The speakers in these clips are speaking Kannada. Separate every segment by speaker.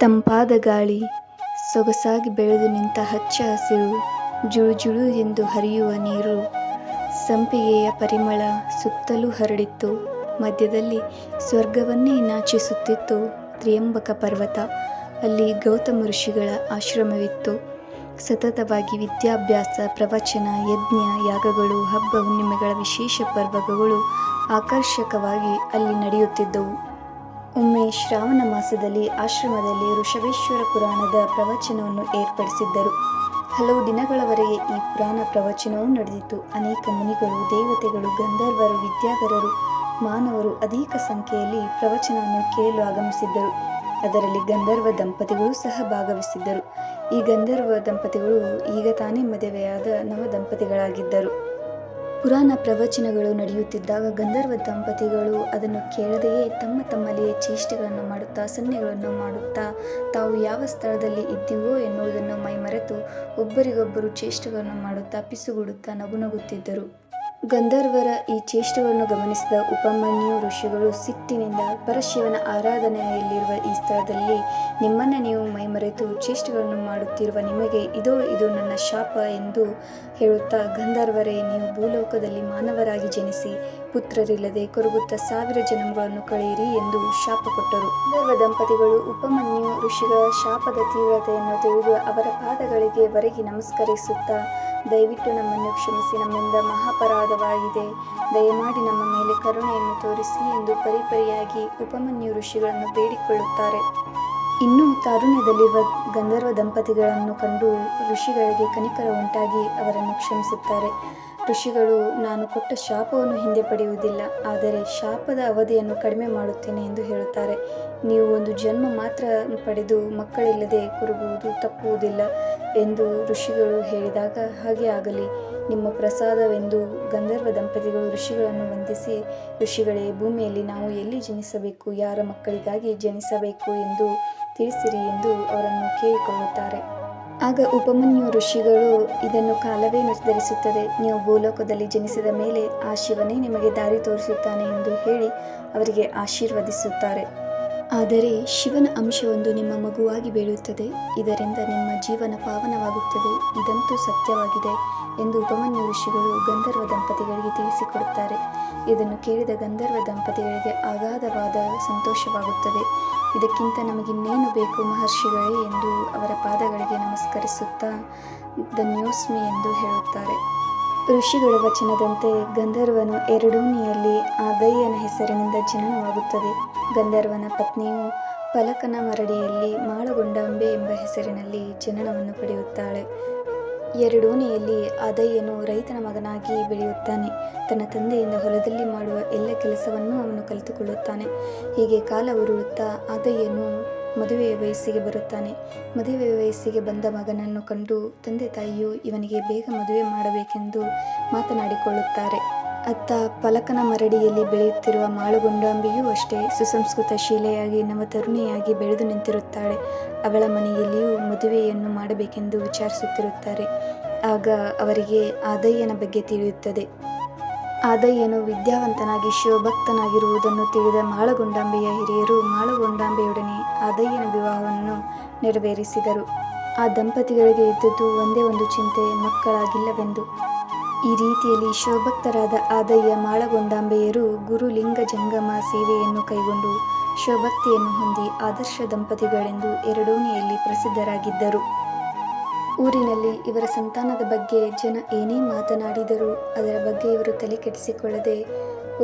Speaker 1: ತಂಪಾದ ಗಾಳಿ, ಸೊಗಸಾಗಿ ಬೆಳೆದು ನಿಂತ ಹಚ್ಚ ಹಸಿರು ಜುಳು ಜುಳು ಎಂದು ಹರಿಯುವ ನೀರು, ಸಂಪಿಗೆಯ ಪರಿಮಳ ಸುತ್ತಲೂ ಹರಡಿತ್ತು. ಮಧ್ಯದಲ್ಲಿ ಸ್ವರ್ಗವನ್ನೇ ನಾಚಿಸುತ್ತಿತ್ತು ತ್ರಿಯಂಬಕ ಪರ್ವತ. ಅಲ್ಲಿ ಗೌತಮ ಋಷಿಗಳ ಆಶ್ರಮವಿತ್ತು. ಸತತವಾಗಿ ವಿದ್ಯಾಭ್ಯಾಸ, ಪ್ರವಚನ, ಯಜ್ಞ, ಯಾಗಗಳು, ಹಬ್ಬ ಹುಣ್ಣಿಮೆಗಳ ವಿಶೇಷ ಪರ್ವಗಳು ಆಕರ್ಷಕವಾಗಿ ಅಲ್ಲಿ ನಡೆಯುತ್ತಿದ್ದವು. ಒಮ್ಮೆ ಶ್ರಾವಣ ಮಾಸದಲ್ಲಿ ಆಶ್ರಮದಲ್ಲಿ ಋಷಭೇಶ್ವರ ಪುರಾಣದ ಪ್ರವಚನವನ್ನು ಏರ್ಪಡಿಸಿದ್ದರು. ಹಲವು ದಿನಗಳವರೆಗೆ ಈ ಪುರಾಣ ಪ್ರವಚನವೂ ನಡೆದಿತ್ತು. ಅನೇಕ ಮುನಿಗಳು, ದೇವತೆಗಳು, ಗಂಧರ್ವರು, ವಿದ್ಯಾಧರರು, ಮಾನವರು ಅಧಿಕ ಸಂಖ್ಯೆಯಲ್ಲಿ ಪ್ರವಚನವನ್ನು ಕೇಳಲು ಆಗಮಿಸಿದ್ದರು. ಅದರಲ್ಲಿ ಗಂಧರ್ವ ದಂಪತಿಗಳು ಸಹ ಭಾಗವಹಿಸಿದ್ದರು. ಈ ಗಂಧರ್ವ ದಂಪತಿಗಳು ಈಗ ತಾನೇ ಮದುವೆಯಾದ ನವ ದಂಪತಿಗಳಾಗಿದ್ದರು ಪುರಾಣ ಪ್ರವಚನಗಳು ನಡೆಯುತ್ತಿದ್ದಾಗ ಗಂಧರ್ವ ದಂಪತಿಗಳು ಅದನ್ನು ಕೇಳದೆಯೇ ತಮ್ಮ ತಮ್ಮಲ್ಲಿಯೇ ಚೇಷ್ಟೆಗಳನ್ನು ಮಾಡುತ್ತಾ ಸನ್ನೆಗಳನ್ನು ಮಾಡುತ್ತಾ, ತಾವು ಯಾವ ಸ್ಥಳದಲ್ಲಿ ಇದ್ದೀವೋ ಎನ್ನುವುದನ್ನು ಮೈಮರೆತು ಒಬ್ಬರಿಗೊಬ್ಬರು ಚೇಷ್ಟೆಗಳನ್ನು ಮಾಡುತ್ತಾ ಪಿಸುಗುಡುತ್ತಾ ನಗುನಗುತ್ತಿದ್ದರು. ಗಂಧರ್ವರ ಈ ಚೇಷ್ಟವನ್ನು ಗಮನಿಸಿದ ಉಪಮನ್ಯು ಋಷಿಗಳು ಸಿಟ್ಟಿನಿಂದ ಪರಶಿವನ ಆರಾಧನೆಯಲ್ಲಿರುವ ಈ ಸ್ಥಳದಲ್ಲಿ, ನಿಮ್ಮನ್ನು ನೀವು ಮೈಮರೆತು ಚೇಷ್ಟಗಳನ್ನು ಮಾಡುತ್ತಿರುವ ನಿಮಗೆ ಇದೋ ಇದು ನನ್ನ ಶಾಪ ಎಂದು ಹೇಳುತ್ತಾ ಗಂಧರ್ವರೇ, ನೀವು ಭೂಲೋಕದಲ್ಲಿ ಮಾನವರಾಗಿ ಜನಿಸಿ, ಪುತ್ರರಿಲ್ಲದೆ ಕೊರಗುತ್ತಾ ಸಾವಿರ ಜನ್ಮಗಳನ್ನು ಕಳೆಯಿರಿ ಎಂದು ಶಾಪ ಕೊಟ್ಟರು. ಗಂಧರ್ವ ದಂಪತಿಗಳು ಉಪಮನ್ಯು ಋಷಿಗಳ ಶಾಪದ ತೀವ್ರತೆಯನ್ನು ತಿಳಿದು ಅವರ ಪಾದಗಳಿಗೆ ಒರಗಿ ನಮಸ್ಕರಿಸುತ್ತಾ ದಯವಿಟ್ಟು ನಮ್ಮನ್ನು ಕ್ಷಮಿಸಿ, ನಮ್ಮಿಂದ ಮಹಾಪರಾಧವಾಗಿದೆ. ದಯಮಾಡಿ ನಮ್ಮ ಮೇಲೆ ಕರುಣೆಯನ್ನು ತೋರಿಸಿ ಎಂದು ಪರಿಪರಿಯಾಗಿ ಉಪಮನ್ಯು ಋಷಿಗಳನ್ನು ಬೇಡಿಕೊಳ್ಳುತ್ತಾರೆ. ಇನ್ನು ತಾರುಣ್ಯದಲ್ಲಿರುವ ಗಂಧರ್ವ ದಂಪತಿಗಳನ್ನು ಕಂಡು ಋಷಿಗಳಿಗೆ ಕನಿಕರ ಉಂಟಾಗಿ ಅವರನ್ನು ಕ್ಷಮಿಸುತ್ತಾರೆ. ಋಷಿಗಳು, ನಾನು ಕೊಟ್ಟ ಶಾಪವನ್ನು ಹಿಂದೆ ಪಡೆಯುವುದಿಲ್ಲ, ಆದರೆ ಶಾಪದ ಅವಧಿಯನ್ನು ಕಡಿಮೆ ಮಾಡುತ್ತೇನೆ ಎಂದು ಹೇಳುತ್ತಾರೆ. ನೀವು ಒಂದು ಜನ್ಮ ಮಾತ್ರ ಪಡೆದು ಮಕ್ಕಳಿಲ್ಲದೆ ಕುರುಗುವುದು ತಪ್ಪುವುದಿಲ್ಲ ಎಂದು ಋಷಿಗಳು ಹೇಳಿದಾಗ ಹಾಗೆ ಆಗಲಿ. ನಿಮ್ಮ ಪ್ರಸಾದವೆಂದು ಗಂಧರ್ವ ದಂಪತಿಗಳು ಋಷಿಗಳನ್ನು ವಂದಿಸಿ, ಋಷಿಗಳೇ, ಭೂಮಿಯಲ್ಲಿ ನಾವು ಎಲ್ಲಿ ಜನಿಸಬೇಕು, ಯಾರ ಮಕ್ಕಳಿಗಾಗಿ ಜನಿಸಬೇಕು ಎಂದು ತಿಳಿಸಿರಿ ಎಂದು ಅವರನ್ನು ಕೇಳಿಕೊಳ್ಳುತ್ತಾರೆ. ಆಗ ಉಪಮನ್ಯು ಋಷಿಗಳು ಇದನ್ನು ಕಾಲವೇ ನಿರ್ಧರಿಸುತ್ತದೆ. ನೀವು ಭೂಲೋಕದಲ್ಲಿ ಜನಿಸಿದ ಮೇಲೆ ಆ ಶಿವನೇ ನಿಮಗೆ ದಾರಿ ತೋರಿಸುತ್ತಾನೆ ಎಂದು ಹೇಳಿ ಅವರಿಗೆ ಆಶೀರ್ವದಿಸುತ್ತಾರೆ. ಆದರೆ ಶಿವನ ಅಂಶವೊಂದು ನಿಮ್ಮ ಮಗುವಾಗಿ ಬೀಳುತ್ತದೆ. ಇದರಿಂದ ನಿಮ್ಮ ಜೀವನ ಪಾವನವಾಗುತ್ತದೆ. ಇದಂತೂ ಸತ್ಯವಾಗಿದೆ ಎಂದು ಉಪಮನ್ಯು ಋಷಿಗಳು ಗಂಧರ್ವ ದಂಪತಿಗಳಿಗೆ ತಿಳಿಸಿಕೊಡುತ್ತಾರೆ. ಇದನ್ನು ಕೇಳಿದ ಗಂಧರ್ವ ದಂಪತಿಗಳಿಗೆ ಅಗಾಧವಾದ ಸಂತೋಷವಾಗುತ್ತದೆ. ಇದಕ್ಕಿಂತ ನಮಗಿನ್ನೇನು ಬೇಕು ಮಹರ್ಷಿಗಳೇ ಎಂದು ಅವರ ಪಾದಗಳಿಗೆ ನಮಸ್ಕರಿಸುತ್ತಾ ಧನ್ಯೋಸ್ಮಿ ಎಂದು ಹೇಳುತ್ತಾರೆ. ಋಷಿಗಳ ವಚನದಂತೆ ಗಂಧರ್ವನು ಎರಡೂನಿಯಲ್ಲಿ ಆದಯ್ಯನ ಹೆಸರಿನಿಂದ ಜನನವಾಗುತ್ತದೆ. ಗಂಧರ್ವನ ಪತ್ನಿಯು ಫಲಕನ ಮರಡಿಯಲ್ಲಿ ಮಾಳಗೊಂಡಾಂಬೆ ಎಂಬ ಹೆಸರಿನಲ್ಲಿ ಜನನವನ್ನು ಪಡೆಯುತ್ತಾಳೆ. ಎರಡೋನೆಯಲ್ಲಿ ಆದಯ್ಯನು ರೈತನ ಮಗನಾಗಿ ಬೆಳೆಯುತ್ತಾನೆ. ತನ್ನ ತಂದೆಯಿಂದ ಹೊಲದಲ್ಲಿ ಮಾಡುವ ಎಲ್ಲ ಕೆಲಸವನ್ನೂ ಅವನು ಕಲಿತುಕೊಳ್ಳುತ್ತಾನೆ. ಹೀಗೆ ಕಾಲ ಉರುಳುತ್ತಾ ಆದಯ್ಯನು ಮದುವೆಯ ವಯಸ್ಸಿಗೆ ಬರುತ್ತಾನೆ. ಮದುವೆ ವಯಸ್ಸಿಗೆ ಬಂದ ಮಗನನ್ನು ಕಂಡು ತಂದೆ ತಾಯಿಯು ಇವನಿಗೆ ಬೇಗ ಮದುವೆ ಮಾಡಬೇಕೆಂದು ಮಾತನಾಡಿಕೊಳ್ಳುತ್ತಾರೆ. ಅತ್ತ ಫಲಕನ ಮರಡಿಯಲ್ಲಿ ಬೆಳೆಯುತ್ತಿರುವ ಮಾಳುಗೊಂಡಾಂಬಿಯೂ ಅಷ್ಟೇ ಸುಸಂಸ್ಕೃತ ಶೀಲೆಯಾಗಿ ನವತರುಣಿಯಾಗಿ ಬೆಳೆದು ನಿಂತಿರುತ್ತಾಳೆ. ಅವಳ ಮನೆಯಲ್ಲಿಯೂ ಮದುವೆಯನ್ನು ಮಾಡಬೇಕೆಂದು ವಿಚಾರಿಸುತ್ತಿರುತ್ತಾರೆ. ಆಗ ಅವರಿಗೆ ಆದಯ್ಯನ ಬಗ್ಗೆ ತಿಳಿಯುತ್ತದೆ. ಆದಯ್ಯನು ವಿದ್ಯಾವಂತನಾಗಿ ಶಿವಭಕ್ತನಾಗಿರುವುದನ್ನು ತಿಳಿದ ಮಾಳಗೊಂಡಾಂಬೆಯ ಹಿರಿಯರು ಮಾಳಗೊಂಡಾಂಬೆಯೊಡನೆ ಆದಯ್ಯನ ವಿವಾಹವನ್ನು ನೆರವೇರಿಸಿದರು. ಆ ದಂಪತಿಗಳಿಗೆ ಇದ್ದದ್ದು ಒಂದೇ ಒಂದು ಚಿಂತೆ, ಮಕ್ಕಳಾಗಿಲ್ಲವೆಂದು. ಈ ರೀತಿಯಲ್ಲಿ ಶಿವಭಕ್ತರಾದ ಆದಯ್ಯ ಮಾಳಗೊಂಡಾಂಬೆಯರು ಗುರುಲಿಂಗ ಜಂಗಮ ಸೇವೆಯನ್ನು ಕೈಗೊಂಡು ಶಿವಭಕ್ತಿಯನ್ನು ಹೊಂದಿ ಆದರ್ಶ ದಂಪತಿಗಳೆಂದು ಎರಡೂನೆಯಲ್ಲಿ ಪ್ರಸಿದ್ಧರಾಗಿದ್ದರು. ಊರಿನಲ್ಲಿ ಇವರ ಸಂತಾನದ ಬಗ್ಗೆ ಜನ ಏನೇ ಮಾತನಾಡಿದರೂ ಅದರ ಬಗ್ಗೆ ಇವರು ತಲೆ ಕೆಡಿಸಿಕೊಳ್ಳದೆ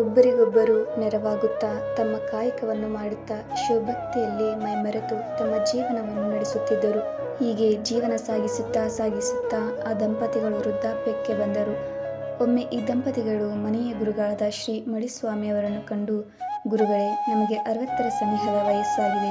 Speaker 1: ಒಬ್ಬರಿಗೊಬ್ಬರು ನೆರವಾಗುತ್ತಾ ತಮ್ಮ ಕಾಯಕವನ್ನು ಮಾಡುತ್ತಾ ಶಿವಭಕ್ತಿಯಲ್ಲಿ ಮೈಮರೆತು ತಮ್ಮ ಜೀವನವನ್ನು ನಡೆಸುತ್ತಿದ್ದರು. ಹೀಗೆ ಜೀವನ ಸಾಗಿಸುತ್ತಾ ಸಾಗಿಸುತ್ತಾ ಆ ದಂಪತಿಗಳು ವೃದ್ಧಾಪ್ಯಕ್ಕೆ ಬಂದರು. ಒಮ್ಮೆ ಈ ದಂಪತಿಗಳು ಮನೆಯ ಗುರುಗಳಾದ ಶ್ರೀ ಮಡಿಸ್ವಾಮಿಯವರನ್ನು ಕಂಡು, ಗುರುಗಳೇ, ನಮಗೆ ಅರವತ್ತರ ಸನಿಹದ ವಯಸ್ಸಾಗಿದೆ.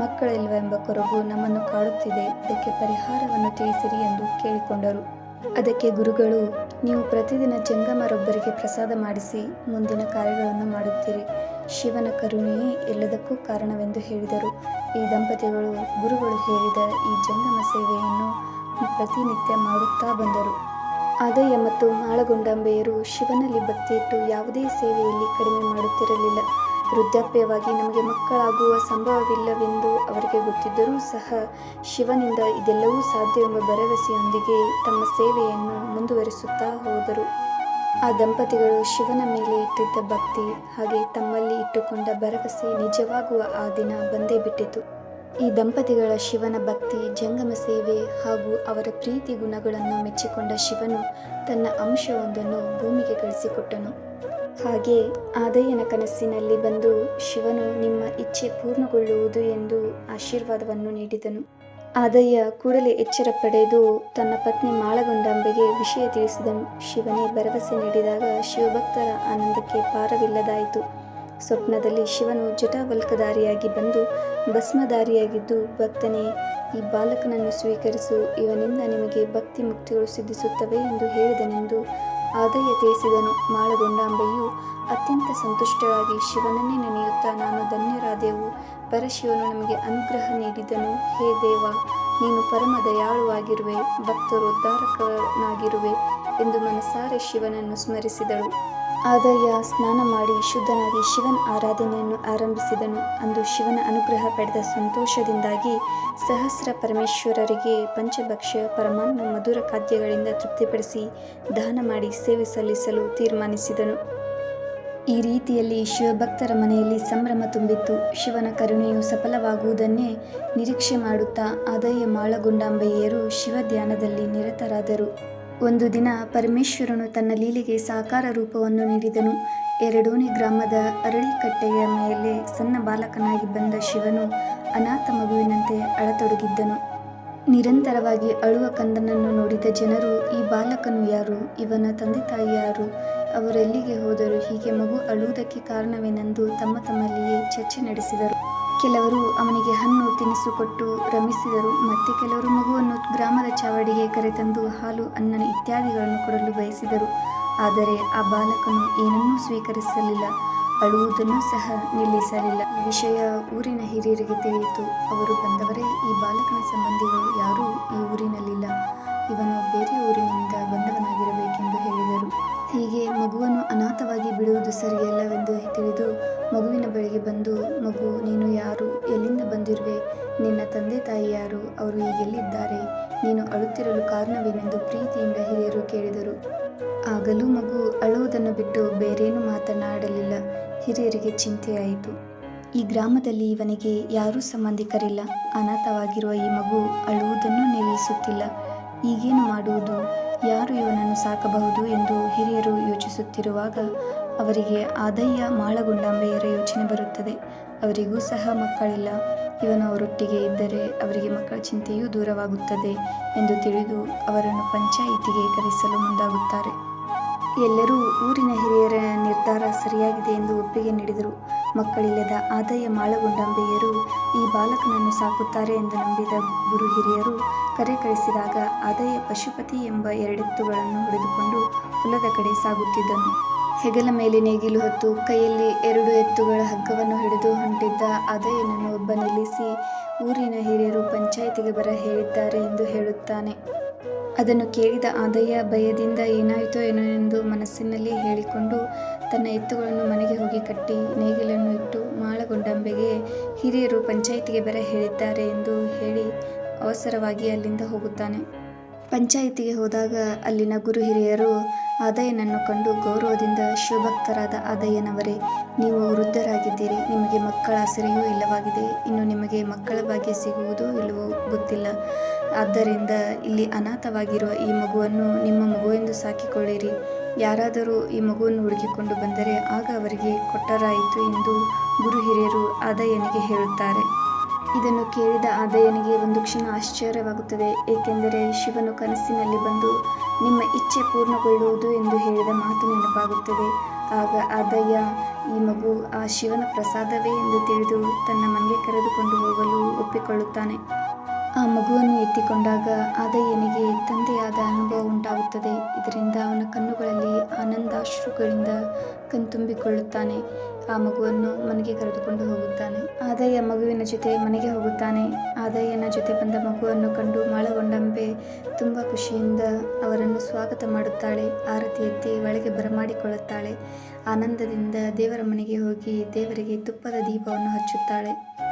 Speaker 1: ಮಕ್ಕಳಿಲ್ವೆಂಬ ಕೊರಗು ನಮ್ಮನ್ನು ಕಾಡುತ್ತಿದೆ. ಅದಕ್ಕೆ ಪರಿಹಾರವನ್ನು ತಿಳಿಸಿರಿ ಎಂದು ಕೇಳಿಕೊಂಡರು. ಅದಕ್ಕೆ ಗುರುಗಳು, ನೀವು ಪ್ರತಿದಿನ ಜಂಗಮರೊಬ್ಬರಿಗೆ ಪ್ರಸಾದ ಮಾಡಿಸಿ, ಮುಂದಿನ ಕಾರ್ಯಗಳನ್ನು ಮಾಡುತ್ತೀರಿ. ಶಿವನ ಕರುಣೆಯೇ ಎಲ್ಲದಕ್ಕೂ ಕಾರಣವೆಂದು ಹೇಳಿದರು. ಈ ದಂಪತಿಗಳು ಗುರುಗಳು ಹೇಳಿದ ಈ ಜಂಗಮ ಸೇವೆಯನ್ನು ಪ್ರತಿನಿತ್ಯ ಮಾಡುತ್ತಾ ಬಂದರು. ಆದಯ್ಯ ಮತ್ತು ಮಾಳಗೊಂಡಂಬೆಯರು ಶಿವನಲ್ಲಿ ಭಕ್ತಿಯಿಟ್ಟು ಯಾವುದೇ ಸೇವೆಯಲ್ಲಿ ಕಡಿಮೆ ಮಾಡುತ್ತಿರಲಿಲ್ಲ. ವೃದ್ಧಾಪ್ಯವಾಗಿ ನಮಗೆ ಮಕ್ಕಳಾಗುವ ಸಂಭವವಿಲ್ಲವೆಂದು ಅವರಿಗೆ ಗೊತ್ತಿದ್ದರೂ ಸಹ ಶಿವನಿಂದ ಇದೆಲ್ಲವೂ ಸಾಧ್ಯವೆಂಬ ಭರವಸೆಯೊಂದಿಗೆ ತಮ್ಮ ಸೇವೆಯನ್ನು ಮುಂದುವರಿಸುತ್ತಾ ಹೋದರು. ಆ ದಂಪತಿಗಳು ಶಿವನ ಮೇಲೆ ಇಟ್ಟಿದ್ದ ಭಕ್ತಿ ಹಾಗೆ ತಮ್ಮಲ್ಲಿ ಇಟ್ಟುಕೊಂಡ ಭರವಸೆ ನಿಜವಾಗುವ ಆ ದಿನ ಬಂದೇ ಬಿಟ್ಟಿತು. ಈ ದಂಪತಿಗಳ ಶಿವನ ಭಕ್ತಿ, ಜಂಗಮ ಸೇವೆ ಹಾಗೂ ಅವರ ಪ್ರೀತಿ ಗುಣಗಳನ್ನು ಮೆಚ್ಚಿಕೊಂಡ ಶಿವನು ತನ್ನ ಅಂಶವೊಂದನ್ನು ಭೂಮಿಗೆ ಕಳಿಸಿಕೊಟ್ಟನು ಹಾಗೆ ಆದಯ್ಯನ ಕನಸಿನಲ್ಲಿ ಬಂದು ಶಿವನು ನಿಮ್ಮ ಇಚ್ಛೆ ಪೂರ್ಣಗೊಳ್ಳುವುದು ಎಂದು ಆಶೀರ್ವಾದವನ್ನು ನೀಡಿದನು. ಆದಯ್ಯ ಕೂಡಲೇ ಎಚ್ಚರ ಪಡೆದು ತನ್ನ ಪತ್ನಿ ಮಾಳಗೊಂಡಾಂಬೆಗೆ ವಿಷಯ ತಿಳಿಸಿದನು ಶಿವನೇ ಭರವಸೆ ನೀಡಿದಾಗ ಶಿವಭಕ್ತರ ಆನಂದಕ್ಕೆ ಪಾರವಿಲ್ಲದಾಯಿತು ಸ್ವಪ್ನದಲ್ಲಿ ಶಿವನು ಜಟಾವಲ್ಕಧಾರಿಯಾಗಿ ಬಂದು ಭಸ್ಮಧಾರಿಯಾಗಿದ್ದು ಭಕ್ತನೇ, ಈ ಬಾಲಕನನ್ನು ಸ್ವೀಕರಿಸು, ಇವನಿಂದ ನಿಮಗೆ ಭಕ್ತಿ ಮುಕ್ತಿಗಳು ಸಿದ್ಧಿಸುತ್ತವೆ ಎಂದು ಹೇಳಿದನೆಂದು ಆದಯ್ಯ ತಿಳಿಸಿದನು. ಮಾಳಗೊಂಡಾಂಬೆಯು ಅತ್ಯಂತ ಸಂತುಷ್ಟರಾಗಿ ಶಿವನನ್ನೇ ನೆನೆಯುತ್ತಾ, ನಾನು ಧನ್ಯರಾದೆವು ಪರಶಿವನು ನಮಗೆ ಅನುಗ್ರಹ ನೀಡಿದನು. ಹೇ ದೇವ, ನೀನು ಪರಮ ದಯಾಳುವಾಗಿರುವೆ ಭಕ್ತರು ಉದ್ಧಾರಕನಾಗಿರುವೆ ಎಂದು ಮನಸಾರೆ ಶಿವನನ್ನು ಸ್ಮರಿಸಿದಳು. ಆದಯ್ಯ ಸ್ನಾನ ಮಾಡಿ ಶುದ್ಧನಾಗಿ ಶಿವನ ಆರಾಧನೆಯನ್ನು ಆರಂಭಿಸಿದನು. ಅಂದು ಶಿವನ ಅನುಗ್ರಹ ಪಡೆದ ಸಂತೋಷದಿಂದಾಗಿ ಸಹಸ್ರ ಪರಮೇಶ್ವರರಿಗೆ ಪಂಚಭಕ್ಷ್ಯ ಪರಮಾನ್ನ ಮಧುರ ಖಾದ್ಯಗಳಿಂದ ತೃಪ್ತಿಪಡಿಸಿ ದಾನ ಮಾಡಿ ಸೇವೆ ಸಲ್ಲಿಸಲು ತೀರ್ಮಾನಿಸಿದನು. ಈ ರೀತಿಯಲ್ಲಿ ಶಿವಭಕ್ತರ ಮನೆಯಲ್ಲಿ ಸಂಭ್ರಮ ತುಂಬಿತ್ತು ಶಿವನ ಕರುಣೆಯು ಸಫಲವಾಗುವುದನ್ನೇ ನಿರೀಕ್ಷೆ ಮಾಡುತ್ತಾ ಆದಯ್ಯ ಮಾಳಗುಂಡಾಂಬಯ್ಯರು ಶಿವ ಧ್ಯಾನದಲ್ಲಿ ನಿರತರಾದರು. ಒಂದು ದಿನ ಪರಮೇಶ್ವರನು ತನ್ನ ಲೀಲೆಗೆ ಸಾಕಾರ ರೂಪವನ್ನು ನೀಡಿದನು. ಎರಡೋನಿ ಗ್ರಾಮದ ಅರಳಿಕಟ್ಟೆಯ ಮೇಲೆ ಸಣ್ಣ ಬಾಲಕನಾಗಿ ಬಂದ ಶಿವನು ಅನಾಥ ಮಗುವಿನಂತೆ ಅಳತೊಡಗಿದ್ದನು. ನಿರಂತರವಾಗಿ ಅಳುವ ಕಂದನನ್ನು ನೋಡಿದ ಜನರು, ಈ ಬಾಲಕನು ಯಾರು? ಇವನ ತಂದೆ ತಾಯಿ ಯಾರು? ಅವರೆಲ್ಲಿಗೆ ಹೋದರು ಹೀಗೆ ಮಗು ಅಳುವುದಕ್ಕೆ ಕಾರಣವೇನೆಂದು ತಮ್ಮ ತಮ್ಮಲ್ಲಿಯೇ ಚರ್ಚೆ ನಡೆಸಿದರು. ಕೆಲವರು ಅವನಿಗೆ ಹಣ್ಣು ತಿನಿಸು ಕೊಟ್ಟು ರಮಿಸಿದರು. ಮತ್ತೆ ಕೆಲವರು ಮಗುವನ್ನು ಗ್ರಾಮದ ಚಾವಡಿಗೆ ಕರೆತಂದು ಹಾಲು, ಅನ್ನ ಇತ್ಯಾದಿಗಳನ್ನು ಕೊಡಲು ಬಯಸಿದರು. ಆದರೆ ಆ ಬಾಲಕನು ಏನನ್ನೂ ಸ್ವೀಕರಿಸಲಿಲ್ಲ. ಅಳುವುದನ್ನು ಸಹ ನಿಲ್ಲಿಸಲಿಲ್ಲ. ವಿಷಯ ಊರಿನ ಹಿರಿಯರಿಗೆ ತಿಳಿಯಿತು. ಅವರು ಬಂದವರೇ ಈ ಬಾಲಕನ ಸಂಬಂಧಿಗಳು. ಯಾರೂ ಈ ಊರಿನಲ್ಲಿಲ್ಲ. ಇವನು ಬೇರೆ ಊರಿನಿಂದ ಬಂದವನಾಗಿರಬೇಕೆಂದು ಹೇಳಿದರು. ಹೀಗೆ ಮಗುವನ್ನು ಅನಾಥವಾಗಿ ಬಿಡುವುದು ಸರಿಯಲ್ಲವೆಂದು ತಿಳಿದು ಮಗುವಿನ ಬಳಿಗೆ ಬಂದು, ಮಗು, ನೀನು ಯಾರು? ಎಲ್ಲಿಂದ ಬಂದಿರುವೆ? ನಿನ್ನ ತಂದೆ ತಾಯಿ ಯಾರು? ಅವರು ಈಗೆಲ್ಲಿದ್ದಾರೆ? ನೀನು ಅಳುತ್ತಿರಲು ಕಾರಣವೇನೆಂದು ಪ್ರೀತಿಯಿಂದ ಹಿರಿಯರು ಕೇಳಿದರು. ಆಗಲೂ ಮಗು ಅಳುವುದನ್ನು ಬಿಟ್ಟು ಬೇರೇನೂ ಮಾತನಾಡಲಿಲ್ಲ. ಹಿರಿಯರಿಗೆ ಚಿಂತೆಯಾಯಿತು ಈ ಗ್ರಾಮದಲ್ಲಿ ಇವನಿಗೆ ಯಾರೂ ಸಂಬಂಧಿಕರಿಲ್ಲ. ಅನಾಥವಾಗಿರುವ ಈ ಮಗು ಅಳುವುದನ್ನು ನಿಲ್ಲಿಸುತ್ತಿಲ್ಲ ಈಗೇನು ಮಾಡುವುದು? ಯಾರು ಇವನನ್ನು ಸಾಕಬಹುದು ಎಂದು ಹಿರಿಯರು ಯೋಚಿಸುತ್ತಿರುವಾಗ ಅವರಿಗೆ ಆದಯ್ಯ ಮಾಳಗುಂಡಾಂಬೆಯರ ಯೋಚನೆ ಬರುತ್ತದೆ. ಅವರಿಗೂ ಸಹ ಮಕ್ಕಳಿಲ್ಲ. ಇವನು ಅವರೊಟ್ಟಿಗೆ ಇದ್ದರೆ ಅವರಿಗೆ ಮಕ್ಕಳ ಚಿಂತೆಯೂ ದೂರವಾಗುತ್ತದೆ ಎಂದು ತಿಳಿದು ಅವರನ್ನು ಪಂಚಾಯಿತಿಗೆ ಕರೆಸಲು ಮುಂದಾಗುತ್ತಾರೆ. ಎಲ್ಲರೂ ಊರಿನ ಹಿರಿಯರ ನಿರ್ಧಾರ ಸರಿಯಾಗಿದೆ ಎಂದು ಒಪ್ಪಿಗೆ ನೀಡಿದರು. ಮಕ್ಕಳಿಲ್ಲದ ಆದಾಯ ಮಾಳಗೊಂಡಂಬೆಯರು ಈ ಬಾಲಕನನ್ನು ಸಾಕುತ್ತಾರೆ ಎಂದು ನಂಬಿದ ಗುರು ಹಿರಿಯರು ಕರೆ ಕಳಿಸಿದಾಗ ಆದಾಯ ಪಶುಪತಿ ಎಂಬ ಎರಡೆತ್ತುಗಳನ್ನು ಹಿಡಿದುಕೊಂಡು ಹೊಲದ ಕಡೆ ಸಾಗುತ್ತಿದ್ದನು. ಹೆಗಲ ಮೇಲೆ ನೇಗಿಲು ಹೊತ್ತು ಕೈಯಲ್ಲಿ ಎರಡು ಎತ್ತುಗಳ ಹಗ್ಗವನ್ನು ಹಿಡಿದು ಹೊಂಟಿದ್ದ ಆದಾಯನನ್ನು ಒಬ್ಬ ನಿಲ್ಲಿಸಿ ಊರಿನ ಹಿರಿಯರು ಪಂಚಾಯಿತಿಗೆ ಬರ ಹೇಳಿದ್ದಾರೆ ಎಂದು ಹೇಳುತ್ತಾನೆ. ಅದನ್ನು ಕೇಳಿದ ಆದಯ್ಯ ಭಯದಿಂದ ಏನಾಯಿತೋ ಏನೋ ಎಂದು ಮನಸ್ಸಿನಲ್ಲಿ ಹೇಳಿಕೊಂಡು ತನ್ನ ಎತ್ತುಗಳನ್ನು ಮನೆಗೆ ಹೋಗಿ ಕಟ್ಟಿ ನೇಗಿಲನ್ನು ಇಟ್ಟು ಮಾಳಗೊಂಡಂಬೆಗೆ ಹಿರಿಯರು ಪಂಚಾಯಿತಿಗೆ ಬರ ಹೇಳಿದ್ದಾರೆ ಎಂದು ಹೇಳಿ ಅವಸರವಾಗಿ ಅಲ್ಲಿಂದ ಹೋಗುತ್ತಾನೆ. ಪಂಚಾಯಿತಿಗೆ ಹೋದಾಗ ಅಲ್ಲಿನ ಗುರು ಹಿರಿಯರು, ಆದಯ್ಯನನ್ನು ಕಂಡು ಗೌರವದಿಂದ ಶಿವಭಕ್ತರಾದ ಆದಯ್ಯನವರೇ, ನೀವು ವೃದ್ಧರಾಗಿದ್ದೀರಿ. ನಿಮಗೆ ಮಕ್ಕಳ ಆಸರೆಯೂ ಇಲ್ಲವಾಗಿದೆ. ಇನ್ನು ನಿಮಗೆ ಮಕ್ಕಳ ಭಾಗ್ಯ ಸಿಗುವುದು ಇಲ್ಲವೋ ಗೊತ್ತಿಲ್ಲ. ಆದ್ದರಿಂದ ಇಲ್ಲಿ ಅನಾಥವಾಗಿರುವ ಈ ಮಗುವನ್ನು ನಿಮ್ಮ ಮಗುವೆಂದು ಸಾಕಿಕೊಳ್ಳಿರಿ. ಯಾರಾದರೂ ಈ ಮಗುವನ್ನು ಹುಡುಕಿಕೊಂಡು ಬಂದರೆ ಆಗ ಅವರಿಗೆ ಕೊಟ್ಟರಾಯಿತು ಎಂದು ಗುರು ಹಿರಿಯರು ಆದಯ್ಯನಿಗೆ ಹೇಳುತ್ತಾರೆ. ಇದನ್ನು ಕೇಳಿದ ಆದಯ್ಯನಿಗೆ ಒಂದು ಕ್ಷಣ ಆಶ್ಚರ್ಯವಾಗುತ್ತದೆ, ಏಕೆಂದರೆ ಶಿವನು ಕನಸಿನಲ್ಲಿ ಬಂದು ನಿಮ್ಮ ಇಚ್ಛೆ ಪೂರ್ಣಗೊಳ್ಳುವುದು ಎಂದು ಹೇಳಿದ ಮಾತು ನೆನಪಾಗುತ್ತದೆ. ಆಗ ಆದಯ್ಯ ಈ ಮಗು ಆ ಶಿವನ ಪ್ರಸಾದವೇ ಎಂದು ತಿಳಿದು ತನ್ನ ಮನೆಗೆ ಕರೆದುಕೊಂಡು ಹೋಗಲು ಒಪ್ಪಿಕೊಳ್ಳುತ್ತಾನೆ. ಆ ಮಗುವನ್ನು ಎತ್ತಿಕೊಂಡಾಗ ಆದಯ್ಯನಿಗೆ ತಂದೆಯಾದ ಅನುಭವ ಉಂಟಾಗುತ್ತದೆ. ಇದರಿಂದ ಅವನ ಕಣ್ಣುಗಳಲ್ಲಿ ಆನಂದಾಶ್ರುಗಳಿಂದ ಕಣ್ತುಂಬಿಕೊಳ್ಳುತ್ತಾನೆ. ಆ ಮಗುವನ್ನು ಮನೆಗೆ ಕರೆದುಕೊಂಡು ಹೋಗುತ್ತಾನೆ. ಆದಯ್ಯ ಮಗುವಿನ ಜೊತೆ ಮನೆಗೆ ಹೋಗುತ್ತಾನೆ. ಆದಯ್ಯನ ಜೊತೆ ಬಂದ ಮಗುವನ್ನು ಕಂಡು ಮಾಳಗೊಂಡಂಬೆ ತುಂಬ ಖುಷಿಯಿಂದ ಅವರನ್ನು ಸ್ವಾಗತ ಮಾಡುತ್ತಾಳೆ. ಆರತಿ ಎತ್ತಿ ಒಳಗೆ ಬರಮಾಡಿಕೊಳ್ಳುತ್ತಾಳೆ. ಆನಂದದಿಂದ ದೇವರ ಮನೆಗೆ ಹೋಗಿ ದೇವರಿಗೆ ತುಪ್ಪದ ದೀಪವನ್ನು ಹಚ್ಚುತ್ತಾಳೆ.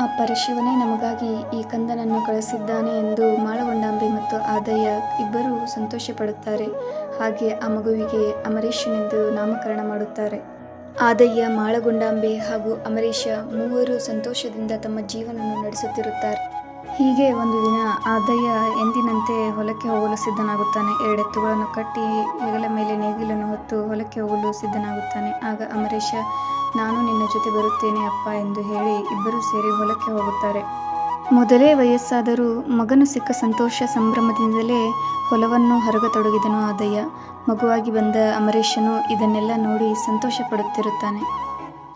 Speaker 1: ಆ ಪರಶಿವನೇ ನಮಗಾಗಿ ಈ ಕಂದನನ್ನು ಕಳಿಸಿದ್ದಾನೆ ಎಂದು ಮಾಳಗೊಂಡಾಂಬೆ ಮತ್ತು ಆದಯ್ಯ ಇಬ್ಬರೂ ಸಂತೋಷ ಪಡುತ್ತಾರೆ ಹಾಗೆ ಆ ಮಗುವಿಗೆ ಅಮರೀಶನೆಂದು ನಾಮಕರಣ ಮಾಡುತ್ತಾರೆ. ಆದಯ್ಯ, ಮಾಳಗೊಂಡಾಂಬೆ ಹಾಗೂ ಅಮರೀಶ ಮೂವರು ಸಂತೋಷದಿಂದ ತಮ್ಮ ಜೀವನವನ್ನು ನಡೆಸುತ್ತಿರುತ್ತಾರೆ. ಹೀಗೆ ಒಂದು ದಿನ ಆದಯ್ಯ ಎಂದಿನಂತೆ ಹೊಲಕ್ಕೆ ಹೋಗಲು ಸಿದ್ಧನಾಗುತ್ತಾನೆ. ಎರಡೆತ್ತುಗಳನ್ನು ಕಟ್ಟಿ ಹೆಗಲ ಮೇಲೆ ನೇಗಿಲನ್ನು ಹೊತ್ತು ಹೊಲಕ್ಕೆ ಹೋಗಲು ಸಿದ್ಧನಾಗುತ್ತಾನೆ. ಆಗ ಅಮರೇಶ ನಾನು ನಿನ್ನ ಜೊತೆ ಬರುತ್ತೇನೆ ಅಪ್ಪ ಎಂದು ಹೇಳಿ ಇಬ್ಬರೂ ಸೇರಿ ಹೊಲಕ್ಕೆ ಹೋಗುತ್ತಾರೆ. ಮೊದಲೇ ವಯಸ್ಸಾದರೂ ಮಗನು ಸಿಕ್ಕ ಸಂತೋಷ ಸಂಭ್ರಮದಿಂದಲೇ ಹೊಲವನ್ನು ಹರಗತೊಡಗಿದನು ಆದಯ್ಯ. ಮಗುವಾಗಿ ಬಂದ ಅಮರೇಶನು ಇದನ್ನೆಲ್ಲ ನೋಡಿ ಸಂತೋಷ ಪಡುತ್ತಿರುತ್ತಾನೆ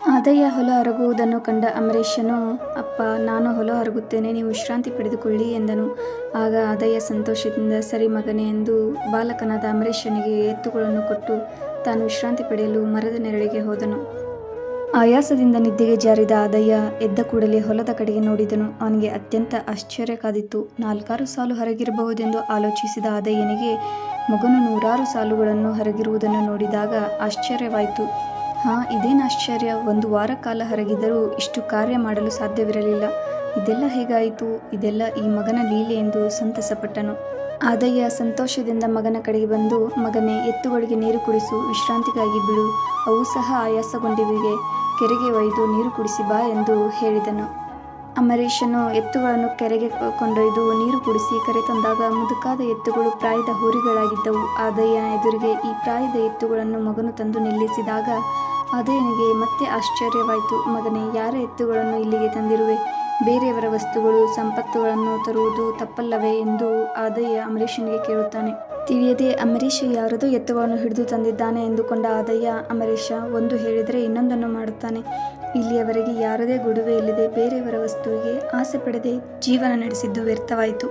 Speaker 1: ಆದಯ್ಯ ಹೊಲ ಹರಗುವುದನ್ನು ಕಂಡ ಅಮರೇಶನು, ಅಪ್ಪ, ನಾನು ಹೊಲ ಹರಗುತ್ತೇನೆ, ನೀವು ವಿಶ್ರಾಂತಿ ಪಡೆದುಕೊಳ್ಳಿ ಎಂದನು. ಆಗ ಆದಯ್ಯ ಸಂತೋಷದಿಂದ, ಸರಿ ಮಗನೇ ಎಂದು ಬಾಲಕನಾದ ಅಮರೇಶನಿಗೆ ಎತ್ತುಗಳನ್ನು ಕೊಟ್ಟು ತಾನು ವಿಶ್ರಾಂತಿ ಪಡೆಯಲು ಮರದ ನೆರಳಿಗೆ ಹೋದನು. ಆಯಾಸದಿಂದ ನಿದ್ದೆಗೆ ಜಾರಿದ ಆದಯ್ಯ ಎದ್ದ ಕೂಡಲೇ ಹೊಲದ ಕಡೆಗೆ ನೋಡಿದನು. ಅವನಿಗೆ ಅತ್ಯಂತ ಆಶ್ಚರ್ಯ ಕಾದಿತ್ತು ನಾಲ್ಕಾರು ಸಾಲು ಹರಗಿರಬಹುದೆಂದು ಆಲೋಚಿಸಿದ ಆದಯ್ಯನಿಗೆ ಮಗನು ನೂರಾರು ಸಾಲುಗಳನ್ನು ಹರಗಿರುವುದನ್ನು ನೋಡಿದಾಗ ಆಶ್ಚರ್ಯವಾಯಿತು. ಹಾ, ಇದೇನು ಆಶ್ಚರ್ಯ? ಒಂದು ವಾರ ಕಾಲ ಹರಗಿದರೂ ಇಷ್ಟು ಕಾರ್ಯ ಮಾಡಲು ಸಾಧ್ಯವಿರಲಿಲ್ಲ. ಇದೆಲ್ಲ ಹೇಗಾಯಿತು? ಇದೆಲ್ಲ ಈ ಮಗನ ಲೀಲೆ ಎಂದು ಸಂತಸಪಟ್ಟನು. ಆದಯ್ಯ ಸಂತೋಷದಿಂದ ಮಗನ ಕಡೆಗೆ ಬಂದು, ಮಗನೇ, ಎತ್ತುಗಳಿಗೆ ನೀರು ಕುಡಿಸು, ವಿಶ್ರಾಂತಿಗಾಗಿ ಬಿಡು. ಅವು ಸಹ ಆಯಾಸಗೊಂಡಿವಿಗೆ ಕೆರೆಗೆ ಒಯ್ದು ನೀರು ಕುಡಿಸಿ ಬಾ ಎಂದು ಹೇಳಿದನು. ಅಮರೀಶನು ಎತ್ತುಗಳನ್ನು ಕೆರೆಗೆ ಕೊಂಡೊಯ್ದು ನೀರು ಕುಡಿಸಿ ಕರೆ ತಂದಾಗ ಮುದುಕಾದ ಎತ್ತುಗಳು ಪ್ರಾಯದ ಹೋರಿಗಳಾಗಿದ್ದವು. ಆದಯ್ಯನ ಎದುರಿಗೆ ಈ ಪ್ರಾಯದ ಎತ್ತುಗಳನ್ನು ಮಗನು ತಂದು ನಿಲ್ಲಿಸಿದಾಗ ಆದಯ್ಯನಿಗೆ ಮತ್ತೆ ಆಶ್ಚರ್ಯವಾಯಿತು. ಮಗನೇ, ಯಾರ ಎತ್ತುಗಳನ್ನು ಇಲ್ಲಿಗೆ ತಂದಿರುವೆ? ಬೇರೆಯವರ ವಸ್ತುಗಳು, ಸಂಪತ್ತುಗಳನ್ನು ತರುವುದು ತಪ್ಪಲ್ಲವೇ ಎಂದು ಆದಯ್ಯ ಅಮರೀಶನಿಗೆ ಕೇಳುತ್ತಾನೆ. ತಿಳಿಯದೆ ಅಮರೀಶ ಯಾರದೋ ಎತ್ತುಗಳನ್ನು ಹಿಡಿದು ತಂದಿದ್ದಾನೆ ಎಂದುಕೊಂಡ ಆದಯ್ಯ ಅಮರೀಶ ಒಂದು ಹೇಳಿದರೆ ಇನ್ನೊಂದನ್ನು ಮಾಡುತ್ತಾನೆ. ಇಲ್ಲಿಯವರೆಗೆ ಯಾರದೇ ಗುಡುವೆ ಇಲ್ಲದೆ ಬೇರೆಯವರ ವಸ್ತುವಿಗೆ ಆಸೆ ಪಡೆದೆ ಜೀವನ ನಡೆಸಿದ್ದು ವ್ಯರ್ಥವಾಯಿತು.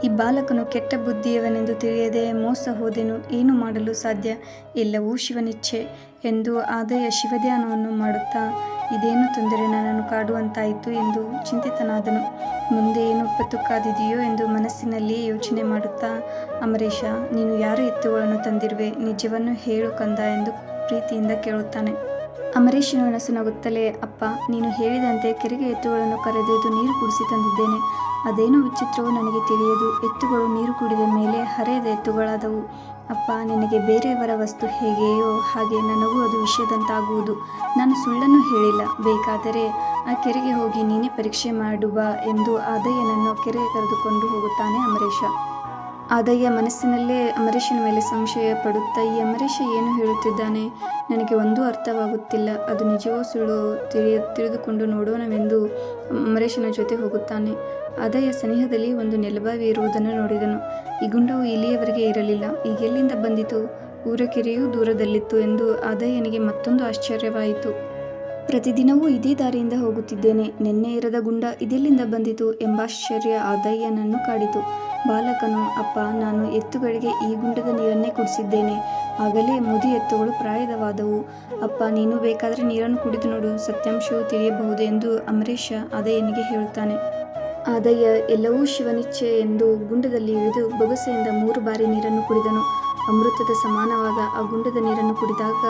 Speaker 1: ಈ ಬಾಲಕನು ಕೆಟ್ಟ ಬುದ್ಧಿಯವನೆಂದು ತಿಳಿಯದೆ ಮೋಸ ಹೋದೆನು, ಏನು ಮಾಡಲು ಸಾಧ್ಯ? ಎಲ್ಲವೂ ಶಿವನಿಚ್ಛೆ ಎಂದು ಆದಯ್ಯ ಶಿವಧ್ಯಾನವನ್ನು ಮಾಡುತ್ತಾ ಇದೇನು ತೊಂದರೆ ನನ್ನನ್ನು ಕಾಡುವಂತಾಯಿತು ಎಂದು ಚಿಂತಿತನಾದನು. ಮುಂದೆ ಏನು ಪತ್ತು ಕಾದಿದೆಯೋ ಎಂದು ಮನಸ್ಸಿನಲ್ಲಿ ಯೋಚನೆ ಮಾಡುತ್ತಾ, ಅಮರೇಶ, ನೀನು ಯಾರ ಎತ್ತುಗಳನ್ನು ತಂದಿರುವೆ? ನಿಜವನ್ನು ಹೇಳು ಕಂದ ಎಂದು ಪ್ರೀತಿಯಿಂದ ಕೇಳುತ್ತಾನೆ. ಅಮರೀಶನ ಮನಸ್ಸು ನಗುತ್ತಲೇ, ಅಪ್ಪ, ನೀನು ಹೇಳಿದಂತೆ ಕೆರೆಗೆ ಎತ್ತುಗಳನ್ನು ಕರೆದೊಯ್ದು ನೀರು ಕುಡಿಸಿ ತಂದಿದ್ದೇನೆ. ಅದೇನು ವಿಚಿತ್ರವೋ ನನಗೆ ತಿಳಿಯದು. ಎತ್ತುಗಳು ನೀರು ಕುಡಿದ ಮೇಲೆ ಹರೆಯದ ಎತ್ತುಗಳಾದವು. ಅಪ್ಪ, ನಿನಗೆ ಬೇರೆಯವರ ವಸ್ತು ಹೇಗೆಯೋ ಹಾಗೆ ನನಗೂ ಅದು ವಿಷಯದಂತಾಗುವುದು. ನಾನು ಸುಳ್ಳನ್ನು ಹೇಳಿಲ್ಲ. ಬೇಕಾದರೆ ಆ ಕೆರೆಗೆ ಹೋಗಿ ನೀನೇ ಪರೀಕ್ಷೆ ಮಾಡುವ ಎಂದು ಆದಯ್ಯನನ್ನು ಕೆರೆಗೆ ಕರೆದುಕೊಂಡು ಹೋಗುತ್ತಾನೆ ಅಮರೇಶ. ಆದಯ್ಯ ಮನಸ್ಸಿನಲ್ಲೇ ಅಮರೇಶನ ಮೇಲೆ ಸಂಶಯ ಪಡುತ್ತಾ, ಈ ಅಮರೇಶ ಏನು ಹೇಳುತ್ತಿದ್ದಾನೆ? ನನಗೆ ಒಂದೂ ಅರ್ಥವಾಗುತ್ತಿಲ್ಲ. ಅದು ನಿಜವೋ ಸುಳ್ಳು ತಿಳಿಯ ತಿಳಿದುಕೊಂಡು ನೋಡೋಣವೆಂದು ಅಮರೇಶನ ಜೊತೆ ಹೋಗುತ್ತಾನೆ. ಆದಯ್ಯ ಸನಿಹದಲ್ಲಿ ಒಂದು ನೆಲಬಾವಿ ಇರುವುದನ್ನು ನೋಡಿದನು. ಈ ಗುಂಡವು ಇಲ್ಲಿಯವರೆಗೆ ಇರಲಿಲ್ಲ. ಈಗೆಲ್ಲಿಂದ ಬಂದಿತು? ಊರ ಕೆರೆಯೂ ದೂರದಲ್ಲಿತ್ತು ಎಂದು ಆದಯ್ಯನಿಗೆ ಮತ್ತೊಂದು ಆಶ್ಚರ್ಯವಾಯಿತು. ಪ್ರತಿದಿನವೂ ಇದೇ ದಾರಿಯಿಂದ ಹೋಗುತ್ತಿದ್ದೇನೆ. ನಿನ್ನೆ ಇರದ ಗುಂಡ ಇದೆಲ್ಲಿಂದ ಬಂದಿತು ಎಂಬಾಶ್ಚರ್ಯ ಆದಯ್ಯನನ್ನು ಕಾಡಿತು. ಬಾಲಕನು, ಅಪ್ಪ, ನಾನು ಎತ್ತುಗಳಿಗೆ ಈ ಗುಂಡದ ನೀರನ್ನೇ ಕುಡಿಸಿದ್ದೇನೆ. ಆಗಲೇ ಮುದಿ ಎತ್ತುಗಳು ಪ್ರಾಯದವಾದವು. ಅಪ್ಪ, ನೀನು ಬೇಕಾದರೆ ನೀರನ್ನು ಕುಡಿದು ನೋಡು. ಸತ್ಯಾಂಶವು ತಿಳಿಯಬಹುದು ಎಂದು ಅಮರೇಶ ಆದಯ್ಯನಿಗೆ ಹೇಳುತ್ತಾನೆ. ಆದಯ್ಯ ಎಲ್ಲವೂ ಶಿವನಿಚ್ಛೆ ಎಂದು ಗುಂಡದಲ್ಲಿ ಇಳಿದು ಬೊಗಸೆಯಿಂದ ಮೂರು ಬಾರಿ ನೀರನ್ನು ಕುಡಿದನು. ಅಮೃತದ ಸಮಾನವಾದ ಆ ಗುಂಡದ ನೀರನ್ನು ಕುಡಿದಾಗ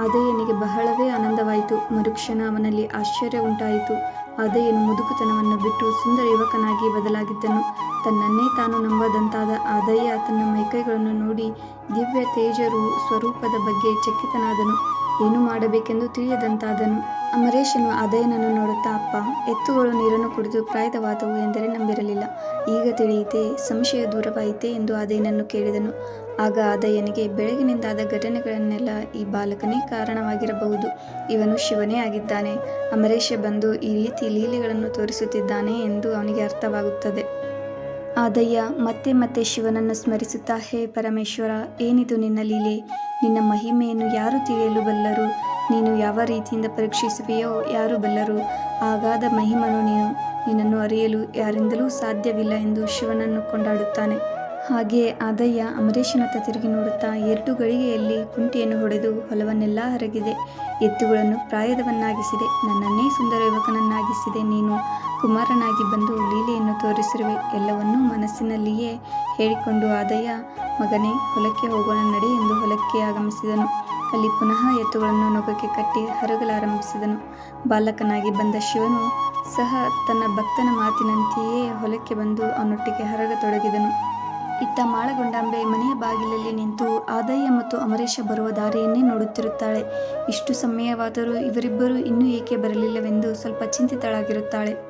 Speaker 1: ಆದಯ್ಯನಿಗೆ ಬಹಳವೇ ಆನಂದವಾಯಿತು. ಮರುಕ್ಷಣ ಅವನಲ್ಲಿ ಆಶ್ಚರ್ಯ ಉಂಟಾಯಿತು. ಆದಯ್ಯನು ಮುದುಕುತನವನ್ನು ಬಿಟ್ಟು ಸುಂದರ ಯುವಕನಾಗಿ ಬದಲಾಗಿದ್ದನು. ತನ್ನನ್ನೇ ತಾನು ನಂಬದಂತಾದ ಆದಯ್ಯ ತನ್ನ ಮೈಕೈಗಳನ್ನು ನೋಡಿ ದಿವ್ಯ ತೇಜರು ಸ್ವರೂಪದ ಬಗ್ಗೆ ಚಕಿತನಾದನು. ಏನು ಮಾಡಬೇಕೆಂದು ತಿಳಿಯದಂತಾದನು. ಅಮರೇಶನು ಆದಯ್ಯನನ್ನು ನೋಡುತ್ತಾ, ಅಪ್ಪ, ಎತ್ತುಗಳು ನೀರನ್ನು ಕುಡಿದು ಪ್ರಾಯದವಾದವು ಎಂದರೆ ನಂಬಿರಲಿಲ್ಲ. ಈಗ ತಿಳಿಯಿತೆ, ಸಂಶಯ ದೂರವಾಯಿತೆ? ಎಂದು ಆದಯ್ಯನನ್ನು ಕೇಳಿದನು. ಆಗ ಆದಯ್ಯನಿಗೆ ಬೆಳಗಿನಿಂದಾದ ಘಟನೆಗಳನ್ನೆಲ್ಲ ಈ ಬಾಲಕನೇ ಕಾರಣವಾಗಿರಬಹುದು. ಇವನು ಶಿವನೇ ಆಗಿದ್ದಾನೆ. ಅಮರೇಶ ಬಂದು ಈ ರೀತಿ ಲೀಲೆಗಳನ್ನು ತೋರಿಸುತ್ತಿದ್ದಾನೆ ಎಂದು ಅವನಿಗೆ ಅರ್ಥವಾಗುತ್ತದೆ. ಆದಯ್ಯ, ಮತ್ತೆ ಮತ್ತೆ ಶಿವನನ್ನು ಸ್ಮರಿಸುತ್ತಾ, ಹೇ ಪರಮೇಶ್ವರ, ಏನಿದು ನಿನ್ನ ಲೀಲೆ? ನಿನ್ನ ಮಹಿಮೆಯನ್ನು ಯಾರು ತಿಳಿಯಲು ಬಲ್ಲರು ನೀನು ಯಾವ ರೀತಿಯಿಂದ ಪರೀಕ್ಷಿಸುವೆಯೋ ಯಾರು ಬಲ್ಲರು? ಆಗಾದ ಮಹಿಮನು ನೀನು. ನಿನ್ನನ್ನು ಅರಿಯಲು ಯಾರಿಂದಲೂ ಸಾಧ್ಯವಿಲ್ಲ ಎಂದು ಶಿವನನ್ನು ಕೊಂಡಾಡುತ್ತಾನೆ. ಹಾಗೆ ಆದಯ್ಯ ಅಮರೇಶನತ್ತ ತಿರುಗಿ ನೋಡುತ್ತಾ ಎರಡು ಗಳಿಗೆಯಲ್ಲಿ ಕುಂಟಿಯನ್ನು ಹೊಡೆದು ಹೊಲವನ್ನೆಲ್ಲ ಹರಗಿದೆ. ಎತ್ತುಗಳನ್ನು ಪ್ರಾಯದವನ್ನಾಗಿಸಿದೆ. ನನ್ನನ್ನೇ ಸುಂದರ ಯುವಕನನ್ನಾಗಿಸಿದೆ. ನೀನು ಕುಮಾರನಾಗಿ ಬಂದು ಲೀಲೆಯನ್ನು ತೋರಿಸಿರುವೆ. ಎಲ್ಲವನ್ನೂ ಮನಸ್ಸಿನಲ್ಲಿಯೇ ಹೇಳಿಕೊಂಡು ಆದಯ್ಯ, ಮಗನೇ, ಹೊಲಕ್ಕೆ ಹೋಗೋಣ ನಡೆ ಎಂದು ಹೊಲಕ್ಕೆ ಆಗಮಿಸಿದನು. ಅಲ್ಲಿ ಪುನಃ ಎತ್ತುಗಳನ್ನು ನೊಗಕ್ಕೆ ಕಟ್ಟಿ ಹರಗಲಾರಂಭಿಸಿದನು. ಬಾಲಕನಾಗಿ ಬಂದ ಶಿವನು ಸಹ ತನ್ನ ಭಕ್ತನ ಮಾತಿನಂತೆಯೇ ಹೊಲಕ್ಕೆ ಬಂದು ಅವನೊಟ್ಟಿಗೆ ಹರಗತೊಡಗಿದನು. ಇತ್ತ ಮಾಳಗೊಂಡಾಂಬೆ ಮನೆಯ ಬಾಗಿಲಲ್ಲಿ ನಿಂತು ಆದಯ್ಯ ಮತ್ತು ಅಮರೇಶ ಬರುವ ದಾರಿಯನ್ನೇ ನೋಡುತ್ತಿರುತ್ತಾಳೆ. ಇಷ್ಟು ಸಮಯವಾದರೂ ಇವರಿಬ್ಬರು ಇನ್ನೂ ಏಕೆ ಬರಲಿಲ್ಲವೆಂದು ಸ್ವಲ್ಪ ಚಿಂತಿತಳಾಗಿರುತ್ತಾಳೆ.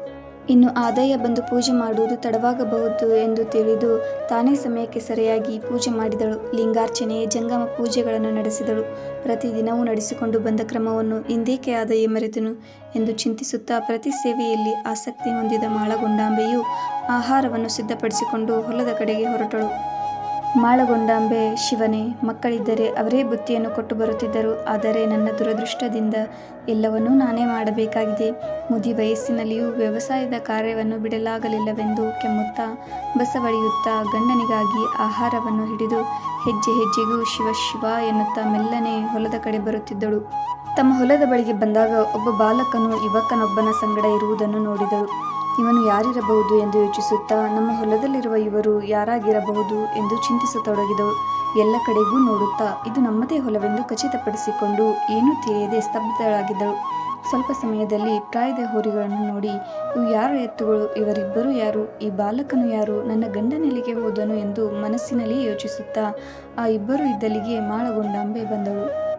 Speaker 1: ಇನ್ನು ಆದಾಯ ಬಂದು ಪೂಜೆ ಮಾಡುವುದು ತಡವಾಗಬಹುದು ಎಂದು ತಿಳಿದು ತಾನೇ ಸಮಯಕ್ಕೆ ಸರಿಯಾಗಿ ಪೂಜೆ ಮಾಡಿದಳು. ಲಿಂಗಾರ್ಚನೆ ಜಂಗಮ ಪೂಜೆಗಳನ್ನು ನಡೆಸಿದಳು. ಪ್ರತಿದಿನವೂ ನಡೆಸಿಕೊಂಡು ಬಂದ ಕ್ರಮವನ್ನು ಇಂದೇಕೆ ಆದಾಯ ಮರೆತನು ಎಂದು ಚಿಂತಿಸುತ್ತಾ ಪ್ರತಿ ಸೇವೆಯಲ್ಲಿ ಆಸಕ್ತಿ ಹೊಂದಿದ ಮಾಳಗೊಂಡಾಂಬೆಯು ಆಹಾರವನ್ನು ಸಿದ್ಧಪಡಿಸಿಕೊಂಡು ಹೊಲದ ಕಡೆಗೆ ಹೊರಟಳು. ಮಾಳಗೊಂಡಾಂಬೆ ಶಿವನೇ, ಮಕ್ಕಳಿದ್ದರೆ ಅವರೇ ಬುತ್ತಿಯನ್ನು ಕೊಟ್ಟು ಬರುತ್ತಿದ್ದರು. ಆದರೆ ನನ್ನ ದುರದೃಷ್ಟದಿಂದ ಎಲ್ಲವನ್ನೂ ನಾನೇ ಮಾಡಬೇಕಾಗಿದೆ. ಮುದಿ ವಯಸ್ಸಿನಲ್ಲಿಯೂ ವ್ಯವಸಾಯದ ಕಾರ್ಯವನ್ನು ಬಿಡಲಾಗಲಿಲ್ಲವೆಂದು ಕೆಮ್ಮುತ್ತಾ ಬಸವಳಿಯುತ್ತಾ ಗಂಡನಿಗಾಗಿ ಆಹಾರವನ್ನು ಹಿಡಿದು ಹೆಜ್ಜೆ ಹೆಜ್ಜೆಗೂ ಶಿವ ಶಿವ ಎನ್ನುತ್ತಾ ಮೆಲ್ಲನೆ ಹೊಲದ ಕಡೆ ಬರುತ್ತಿದ್ದಳು. ತಮ್ಮ ಹೊಲದ ಬಳಿಗೆ ಬಂದಾಗ ಒಬ್ಬ ಬಾಲಕನು ಯುವಕನೊಬ್ಬನ ಸಂಗಡ ಇರುವುದನ್ನು ನೋಡಿದಳು. ಇವನು ಯಾರಿರಬಹುದು ಎಂದು ಯೋಚಿಸುತ್ತಾ ನಮ್ಮ ಹೊಲದಲ್ಲಿರುವ ಇವರು ಯಾರಾಗಿರಬಹುದು ಎಂದು ಚಿಂತಿಸತೊಡಗಿದವು ಎಲ್ಲ ಕಡೆಗೂ ನೋಡುತ್ತಾ, ಇದು ನಮ್ಮದೇ ಹೊಲವೆಂದು ಖಚಿತಪಡಿಸಿಕೊಂಡು ಏನೂ ತಿಳಿಯದೆ ಸ್ತಬ್ಧಳಾಗಿದ್ದಳು. ಸ್ವಲ್ಪ ಸಮಯದಲ್ಲಿ ಪ್ರಾಯದ ಹೋರಿಗಳನ್ನು ನೋಡಿ, ಇವು ಯಾರು ಎತ್ತುಗಳು, ಇವರಿಬ್ಬರು ಯಾರು, ಈ ಬಾಲಕನು ಯಾರು, ನನ್ನ ಗಂಡನಲ್ಲಿಗೆ ಹೋದನು ಎಂದು ಮನಸ್ಸಿನಲ್ಲಿ ಯೋಚಿಸುತ್ತಾ, ಆ ಇಬ್ಬರು ಇದ್ದಲ್ಲಿಗೆ ಮಾಳಗೊಂಡಾಂಬೆ ಬಂದಳು.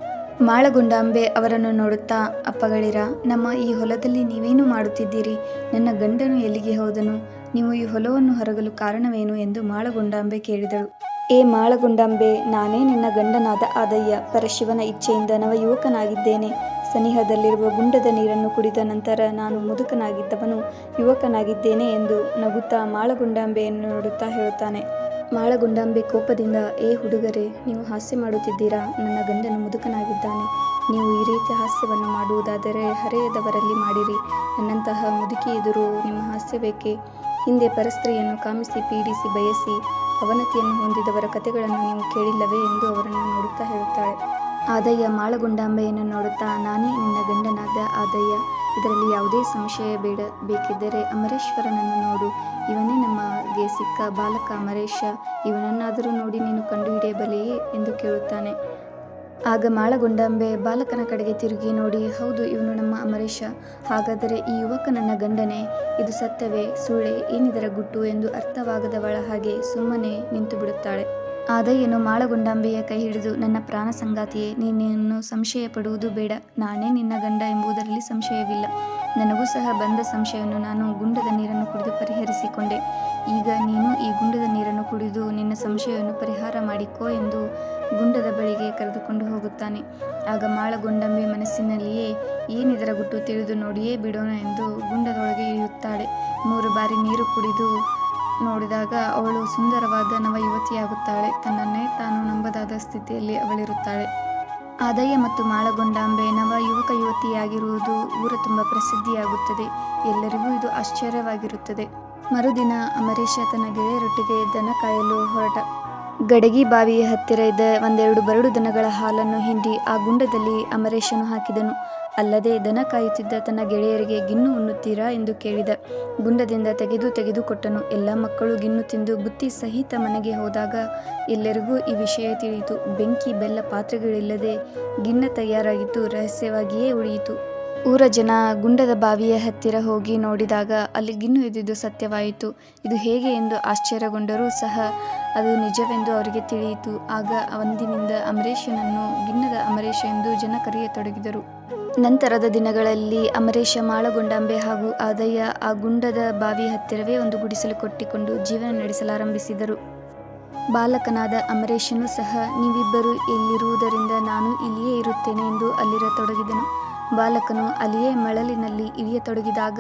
Speaker 1: ಮಾಳಗೊಂಡಾಂಬೆ ಅವರನ್ನು ನೋಡುತ್ತಾ, ಅಪ್ಪಗಳಿರ, ನಮ್ಮ ಈ ಹೊಲದಲ್ಲಿ ನೀವೇನು ಮಾಡುತ್ತಿದ್ದೀರಿ? ನನ್ನ ಗಂಡನು ಎಲ್ಲಿಗೆ ಹೋದನು? ನೀವು ಈ ಹೊಲವನ್ನು ಹೊರಗಲು ಕಾರಣವೇನು? ಎಂದು ಮಾಳಗುಂಡಾಂಬೆ ಕೇಳಿದಳು. ಏ ಮಾಳಗುಂಡಾಂಬೆ ನಾನೇ ನಿನ್ನ ಗಂಡನಾದ ಆದಯ್ಯ. ಪರಶಿವನ ಇಚ್ಛೆಯಿಂದ ನವಯುವಕನಾಗಿದ್ದೇನೆ. ಸನಿಹದಲ್ಲಿರುವ ಗುಂಡದ ನೀರನ್ನು ಕುಡಿದ ನಂತರ ನಾನು ಮುದುಕನಾಗಿದ್ದವನು, ಯುವಕನಾಗಿದ್ದೇನೆ ಎಂದು ನಗುತ್ತಾ ಮಾಳಗುಂಡಾಂಬೆಯನ್ನು ನೋಡುತ್ತಾ ಹೇಳುತ್ತಾನೆ. ಮಾಳಗೊಂಡಾಂಬೆ ಕೋಪದಿಂದ, ಏ ಹುಡುಗರೇ, ನೀವು ಹಾಸ್ಯ ಮಾಡುತ್ತಿದ್ದೀರಾ? ನನ್ನ ಗಂಡನು ಮುದುಕನಾಗಿದ್ದಾನೆ. ನೀವು ಈ ರೀತಿ ಹಾಸ್ಯವನ್ನು ಮಾಡುವುದಾದರೆ ಹರೆಯದವರಲ್ಲಿ ಮಾಡಿರಿ. ನನ್ನಂತಹ ಮುದುಕಿ ಎದುರು ನಿಮ್ಮ ಹಾಸ್ಯ ಬೇಕೆ ಹಿಂದೆ ಪರಸ್ತ್ರೀಯನ್ನು ಕಾಮಿಸಿ, ಪೀಡಿಸಿ, ಬಯಸಿ, ಅವನತಿಯನ್ನು ಹೊಂದಿದವರ ಕಥೆಗಳನ್ನು ನೀವು ಕೇಳಿಲ್ಲವೇ ಎಂದು ಅವರನ್ನು ನೋಡುತ್ತಾ ಹೇಳುತ್ತಾಳೆ. ಆದಯ್ಯ ಮಾಳಗುಂಡಾಂಬೆಯನ್ನು ನೋಡುತ್ತಾ, ನಾನೇ ನಿನ್ನ ಗಂಡನಾದ ಆದಯ್ಯ. ಇದರಲ್ಲಿ ಯಾವುದೇ ಸಂಶಯ ಬೇಡ, ಬೇಕಿದ್ದರೆ ಅಮರೇಶ್ವರನನ್ನು ನೋಡು. ಇವನೇ ನಮಗೆ ಸಿಕ್ಕ ಬಾಲಕ ಅಮರೇಶ. ಇವನನ್ನಾದರೂ ನೋಡಿ ನೀನು ಕಂಡುಹಿಡಿಯಬಲೆಯೇ ಎಂದು ಕೇಳುತ್ತಾನೆ. ಆಗ ಮಾಳಗೊಂಡಂಬೆ ಬಾಲಕನ ಕಡೆಗೆ ತಿರುಗಿ ನೋಡಿ, ಹೌದು, ಇವನು ನಮ್ಮ ಅಮರೇಶ. ಹಾಗಾದರೆ ಈ ಯುವಕ ನನ್ನ ಗಂಡನೇ. ಇದು ಸತ್ಯವೇ, ಸುಳ್ಳೆ, ಏನಿದರ ಗುಟ್ಟು ಎಂದು ಅರ್ಥವಾಗದವಳ ಹಾಗೆ ಸುಮ್ಮನೆ ನಿಂತು ಬಿಡುತ್ತಾಳೆ ಆದಯ್ಯನು ಮಾಳಗುಂಡಾಂಬೆಯ ಕೈ ಹಿಡಿದು, ನನ್ನ ಪ್ರಾಣ ಸಂಗಾತಿಯೇ ನಿನ್ನನ್ನು ಸಂಶಯ ಪಡುವುದು ಬೇಡ. ನಾನೇ ನಿನ್ನ ಗಂಡ ಎಂಬುದರಲ್ಲಿ ಸಂಶಯವಿಲ್ಲ. ನನಗೂ ಸಹ ಬಂದ ಸಂಶಯವನ್ನು ನಾನು ಗುಂಡದ ನೀರನ್ನು ಕುಡಿದು ಪರಿಹರಿಸಿಕೊಂಡೆ. ಈಗ ನೀನು ಈ ಗುಂಡದ ನೀರನ್ನು ಕುಡಿದು ನಿನ್ನ ಸಂಶಯವನ್ನು ಪರಿಹಾರ ಮಾಡಿಕೋ ಎಂದು ಗುಂಡದ ಬಳಿಗೆ ಕರೆದುಕೊಂಡು ಹೋಗುತ್ತಾನೆ. ಆಗ ಮಾಳಗುಂಡಂಬೆ ಮನಸ್ಸಿನಲ್ಲಿಯೇ ಏನಿದರ ಗುಟ್ಟು ತಿಳಿದು ನೋಡಿಯೇ ಬಿಡೋಣ ಎಂದು ಗುಂಡದೊಳಗೆ ಇಳಿಯುತ್ತಾಳೆ. ಮೂರು ಬಾರಿ ನೀರು ಕುಡಿದು ನೋಡಿದಾಗ ಅವಳು ಸುಂದರವಾದ ನವ ಯುವತಿಯಾಗುತ್ತಾಳೆ ತನ್ನನ್ನೇ ತಾನು ನಂಬದಾದ ಸ್ಥಿತಿಯಲ್ಲಿ ಅವಳಿರುತ್ತಾಳೆ. ಆದಯ್ಯ ಮತ್ತು ಮಾಳಗೊಂಡಾಂಬೆ ನವ ಯುವಕ ಯುವತಿಯಾಗಿರುವುದು ಊರ ತುಂಬ ಪ್ರಸಿದ್ಧಿಯಾಗುತ್ತದೆ. ಎಲ್ಲರಿಗೂ ಇದು ಆಶ್ಚರ್ಯವಾಗಿರುತ್ತದೆ. ಮರುದಿನ ಅಮರೀಶ ತನ್ನ ಗೆಳೆಯರೊಟ್ಟಿಗೆ ದನ ಕಾಯಲು ಹೊರಟ. ಗಡಗಿ ಬಾವಿಯ ಹತ್ತಿರ ಇದ್ದ ಒಂದೆರಡು ಬರಡು ದನಗಳ ಹಾಲನ್ನು ಹಿಂಡಿ ಆ ಗುಂಡದಲ್ಲಿ ಅಮರೇಶನು ಹಾಕಿದನು. ಅಲ್ಲದೆ ದನ ಕಾಯುತ್ತಿದ್ದ ತನ್ನ ಗೆಳೆಯರಿಗೆ ಗಿನ್ನು ಉಣ್ಣುತ್ತೀರಾ ಎಂದು ಕೇಳಿದ. ಗುಂಡದಿಂದ ತೆಗೆದು ತೆಗೆದುಕೊಟ್ಟನು ಎಲ್ಲ ಮಕ್ಕಳು ಗಿನ್ನು ತಿಂದು ಬುತ್ತಿ ಸಹಿತ ಮನೆಗೆ ಹೋದಾಗ ಎಲ್ಲರಿಗೂ ಈ ವಿಷಯ ತಿಳಿಯಿತು. ಬೆಂಕಿ, ಬೆಲ್ಲ, ಪಾತ್ರೆಗಳಿಲ್ಲದೆ ಗಿನ್ನ ತಯಾರಾಗಿದ್ದು ರಹಸ್ಯವಾಗಿಯೇ ಉಳಿಯಿತು. ಊರ ಜನ ಗುಂಡದ ಬಾವಿಯ ಹತ್ತಿರ ಹೋಗಿ ನೋಡಿದಾಗ ಅಲ್ಲಿ ಗಿನ್ನು ಇದ್ದಿದ್ದು ಸತ್ಯವಾಯಿತು. ಇದು ಹೇಗೆ ಎಂದು ಆಶ್ಚರ್ಯಗೊಂಡರೂ ಸಹ ಅದು ನಿಜವೆಂದು ಅವರಿಗೆ ತಿಳಿಯಿತು. ಆಗ ಅಂದಿನಿಂದ ಅಮರೇಶನನ್ನು ಗಿನ್ನದ ಅಮರೇಶ ಎಂದು ಜನ ಕರೆಯತೊಡಗಿದರು. ನಂತರದ ದಿನಗಳಲ್ಲಿ ಅಮರೇಶ ಮಾಳಗೊಂಡಾಂಬೆ ಹಾಗೂ ಆದಯ್ಯ ಆ ಗುಂಡದ ಬಾವಿ ಹತ್ತಿರವೇ ಒಂದು ಗುಡಿಸಲು ಕೊಟ್ಟಿಕೊಂಡು ಜೀವನ ನಡೆಸಲಾರಂಭಿಸಿದರು. ಬಾಲಕನಾದ ಅಮರೇಶನು ಸಹ, ನೀವಿಬ್ಬರು ಇಲ್ಲಿರುವುದರಿಂದ ನಾನು ಇಲ್ಲಿಯೇ ಇರುತ್ತೇನೆ ಎಂದು ಅಲ್ಲಿರತೊಡಗಿದನು. ಬಾಲಕನು ಅಲ್ಲಿಯೇ ಮಳಲಿನಲ್ಲಿ ಇಳಿಯತೊಡಗಿದಾಗ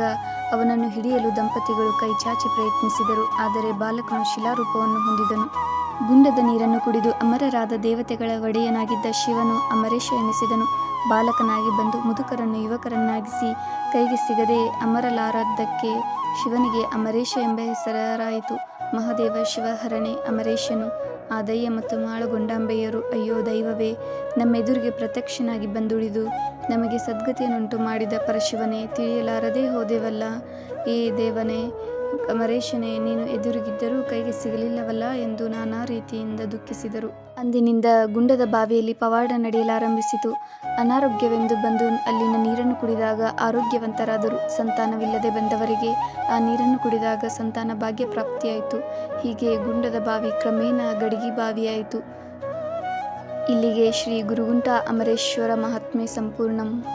Speaker 1: ಅವನನ್ನು ಹಿಡಿಯಲು ದಂಪತಿಗಳು ಕೈಚಾಚಿ ಪ್ರಯತ್ನಿಸಿದರು, ಆದರೆ ಬಾಲಕನು ಶಿಲಾರೂಪವನ್ನು ಹೊಂದಿದನು. ಗುಂಡದ ನೀರನ್ನು ಕುಡಿದು ಅಮರರಾದ ದೇವತೆಗಳ ಒಡೆಯನಾಗಿದ್ದ ಶಿವನು ಅಮರೇಶ ಎನಿಸಿದನು. ಬಾಲಕನಾಗಿ ಬಂದು ಮುದುಕರನ್ನು ಯುವಕರನ್ನಾಗಿಸಿ ಕೈಗೆ ಸಿಗದೆ ಅಮರಲಾರದ್ದಕ್ಕೆ ಶಿವನಿಗೆ ಅಮರೇಶ ಎಂಬ ಹೆಸರಾಯಿತು. ಮಹಾದೇವ ಶಿವಹರಣೆ ಅಮರೇಶನು. ಆ ದಯ್ಯ ಮತ್ತು ಮಾಳಗೊಂಡಾಂಬೆಯರು, ಅಯ್ಯೋ ದೈವವೇ, ನಮ್ಮೆದುರಿಗೆ ಪ್ರತ್ಯಕ್ಷನಾಗಿ ಬಂದುಳಿದು ನಮಗೆ ಸದ್ಗತಿಯನ್ನುಂಟು ಮಾಡಿದ ಪರಶಿವನೇ, ತಿಳಿಯಲಾರದೆ ಹೋದೆವಲ್ಲ. ಏ ದೇವನೇ ಅಮರೇಶನೇ ನೀನು ಎದುರಿಗಿದ್ದರೂ ಕೈಗೆ ಸಿಗಲಿಲ್ಲವಲ್ಲ ಎಂದು ನಾನಾ ರೀತಿಯಿಂದ ದುಃಖಿಸಿದರು. ಅಂದಿನಿಂದ ಗುಂಡದ ಬಾವಿಯಲ್ಲಿ ಪವಾಡ ನಡೆಯಲಾರಂಭಿಸಿತು. ಅನಾರೋಗ್ಯವೆಂದು ಬಂದು ಅಲ್ಲಿನ ನೀರನ್ನು ಕುಡಿದಾಗ ಆರೋಗ್ಯವಂತರಾದರು. ಸಂತಾನವಿಲ್ಲದೆ ಬಂದವರಿಗೆ ಆ ನೀರನ್ನು ಕುಡಿದಾಗ ಸಂತಾನ ಭಾಗ್ಯ ಪ್ರಾಪ್ತಿಯಾಯಿತು. ಹೀಗೆ ಗುಂಡದ ಬಾವಿ ಕ್ರಮೇಣ ಗಡಿಗಿ ಬಾವಿಯಾಯಿತು. ಇಲ್ಲಿಗೆ ಶ್ರೀ ಗುರುಗುಂಟ ಅಮರೇಶ್ವರ ಮಹಾತ್ಮೆ ಸಂಪೂರ್ಣಂ.